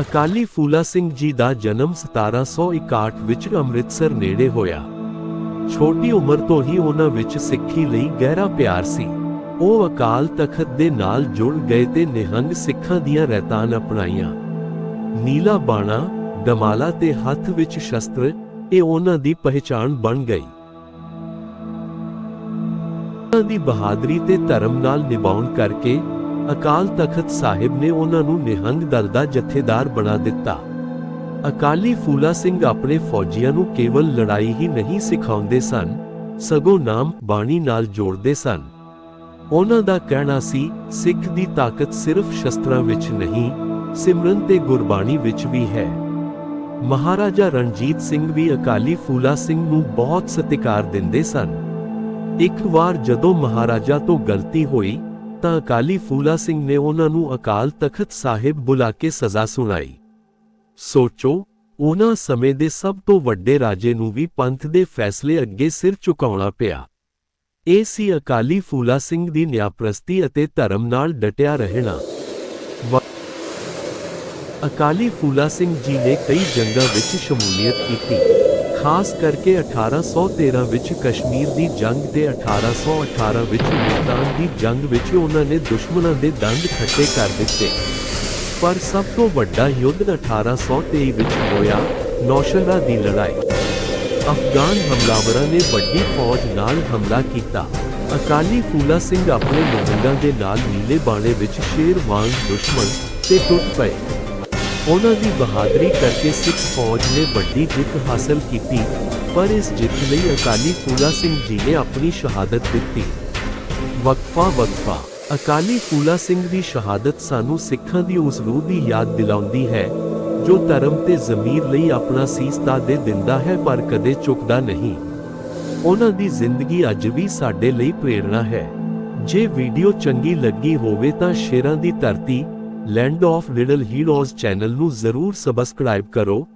ਅਕਾਲੀ ਫੂਲਾ ਸਿੰਘ ਜੀ ਦਾ ਜਨਮ 1761 ਵਿੱਚ ਅੰਮ੍ਰਿਤਸਰ ਨੇੜੇ ਹੋਇਆ। ਛੋਟੀ ਉਮਰ ਤੋਂ ਹੀ ਉਹਨਾਂ ਵਿੱਚ ਸਿੱਖੀ ਲਈ ਗਹਿਰਾ ਪਿਆਰ ਸੀ। ਉਹ ਅਕਾਲ ਤਖਤ ਦੇ ਨਾਲ ਜੁੜ ਗਏ ਤੇ ਨਿਹੰਗ ਸਿੱਖਾਂ ਦੀਆਂ ਰਹਿਤਾਂ ਅਪਣਾਈਆਂ। ਨੀਲਾ ਬਾਣਾ, ਦਮਾਲਾ ਤੇ ਹੱਥ ਵਿੱਚ ਸ਼ਸਤਰ, ਇਹ ਉਹਨਾਂ ਦੀ ਪਹਿਚਾਣ ਬਣ ਗਈ। ਉਹਨਾਂ ਦੀ ਬਹਾਦਰੀ ਤੇ ਧਰਮ ਨਾਲ ਨਿਭਾਉਣ ਕਰਕੇ ਅਕਾਲ ਤਖਤ ਸਾਹਿਬ ਨੇ ਉਹਨਾਂ ਨੂੰ ਨਿਹੰਗ ਦਲ ਦਾ ਜਥੇਦਾਰ ਬਣਾ ਦਿੱਤਾ। ਅਕਾਲੀ ਫੂਲਾ ਸਿੰਘ ਆਪਣੇ ਫੌਜੀਆਂ ਨੂੰ ਕੇਵਲ ਲੜਾਈ ਹੀ ਨਹੀਂ ਸਿਖਾਉਂਦੇ ਸਨ, ਸਗੋਂ ਨਾਮ ਬਾਣੀ ਨਾਲ ਜੋੜਦੇ ਸਨ। ਉਹਨਾਂ ਦਾ ਕਹਿਣਾ ਸੀ, ਸਿੱਖ ਦੀ ਤਾਕਤ ਸਿਰਫ ਸ਼ਸਤਰਾਂ ਵਿੱਚ ਨਹੀਂ, ਸਿਮਰਨ ਤੇ ਗੁਰਬਾਣੀ ਵਿੱਚ ਵੀ ਹੈ। ਮਹਾਰਾਜਾ ਰਣਜੀਤ ਸਿੰਘ ਵੀ ਅਕਾਲੀ ਫੂਲਾ ਸਿੰਘ ਨੂੰ ਬਹੁਤ ਸਤਿਕਾਰ ਦਿੰਦੇ ਸਨ। ਇੱਕ ਵਾਰ ਜਦੋਂ ਮਹਾਰਾਜਾ ਤੋਂ ਗਲਤੀ ਹੋਈ ਤਾਂ ਅਕਾਲੀ ਫੂਲਾ ਸਿੰਘ ਨੇ ਉਹਨਾਂ ਨੂੰ ਅਕਾਲ ਤਖਤ ਸਾਹਿਬ ਬੁਲਾ ਕੇ ਸਜ਼ਾ ਸੁਣਾਈ। ਸੋਚੋ, ਉਹਨਾਂ ਸਮੇਂ ਦੇ ਸਭ ਤੋਂ ਵੱਡੇ ਰਾਜੇ ਨੂੰ ਵੀ ਪੰਥ ਦੇ ਫੈਸਲੇ ਅੱਗੇ ਸਿਰ ਝੁਕਾਉਣਾ ਪਿਆ। ਇਹ ਸੀ ਅਕਾਲੀ ਫੂਲਾ ਸਿੰਘ ਦੀ ਨਿਆਪ੍ਰਸਤੀ ਅਤੇ ਧਰਮ ਨਾਲ ਡਟਿਆ ਰਹਿਣਾ। ਅਕਾਲੀ ਫੂਲਾ ਸਿੰਘ ਜੀ ਨੇ ਕਈ ਜੰਗਾਂ ਵਿੱਚ ਸ਼ਮੂਲੀਅਤ ਕੀਤੀ। ਖਾਸ ਕਰਕੇ 1813 ਵਿੱਚ ਕਸ਼ਮੀਰ ਦੀ ਜੰਗ ਤੇ 1818 ਵਿੱਚ ਮੁਲਤਾਨ ਦੀ ਜੰਗ ਵਿੱਚ ਉਹਨਾਂ ਨੇ ਦੁਸ਼ਮਣਾਂ ਦੇ ਦੰਦ ਖੱਟੇ ਕਰ ਦਿੱਤੇ। ਪਰ ਸਭ ਤੋਂ ਵੱਡਾ ਯੁੱਧ 1823 ਵਿੱਚ ਹੋਇਆ, ਨੌਸ਼ਹਿਰਾ ਦੀ ਲੜਾਈ। ਅਫਗਾਨ ਹਮਲਾਵਰਾਂ ਨੇ ਵੱਡੀ ਫੌਜ ਨਾਲ ਹਮਲਾ ਕੀਤਾ। ਅਕਾਲੀ ਫੂਲਾ ਸਿੰਘ ਆਪਣੇ ਨਿਹੰਗਾਂ ਦੇ ਨਾਲ ਨੀਲੇ ਬਾਣੇ ਵਿੱਚ ਸ਼ੇਰ ਵਾਂਗ ਦੁਸ਼ਮਣ ਤੇ ਟੁੱਟ ਪਏ। ਉਹਨਾਂ ਦੀ ਬਹਾਦਰੀ ਕਰਕੇ ਸਿੱਖ ਫੌਜ ਨੇ ਵੱਡੀ ਜਿੱਤ ਹਾਸਲ ਕੀਤੀ, ਪਰ ਇਸ ਜਿੱਤ ਲਈ ਅਕਾਲੀ ਫੂਲਾ ਸਿੰਘ ਜੀ ਨੇ ਆਪਣੀ ਸ਼ਹਾਦਤ ਦਿੱਤੀ। ਵਕਫਾ ਵਕਫਾ। ਅਕਾਲੀ ਫੂਲਾ ਸਿੰਘ ਦੀ ਸ਼ਹਾਦਤ ਸਾਨੂੰ ਸਿੱਖਾਂ ਦੀ ਉਸ ਰੂਹ ਦੀ ਯਾਦ ਦਿਲਾਉਂਦੀ ਹੈ, ਜੋ ਧਰਮ ਤੇ ਜ਼ਮੀਰ ਲਈ ਆਪਣਾ ਸੀਸ ਤਾਂ ਦੇ ਦਿੰਦਾ ਹੈ, ਪਰ ਕਦੇ ਝੁਕਦਾ ਨਹੀਂ। ਉਹਨਾਂ ਦੀ ਜ਼ਿੰਦਗੀ ਅੱਜ ਵੀ ਸਾਡੇ ਲਈ ਪ੍ਰੇਰਣਾ ਹੈ। ਜੇ ਵੀਡੀਓ ਚੰਗੀ ਲੱਗੀ ਹੋਵੇ ਤਾਂ ਸ਼ੇਰਾਂ ਦੀ ਧਰਤੀ land of little heroes channel ਨੂੰ ਜ਼ਰੂਰ ਸਬਸਕ੍ਰਾਈਬ ਕਰੋ।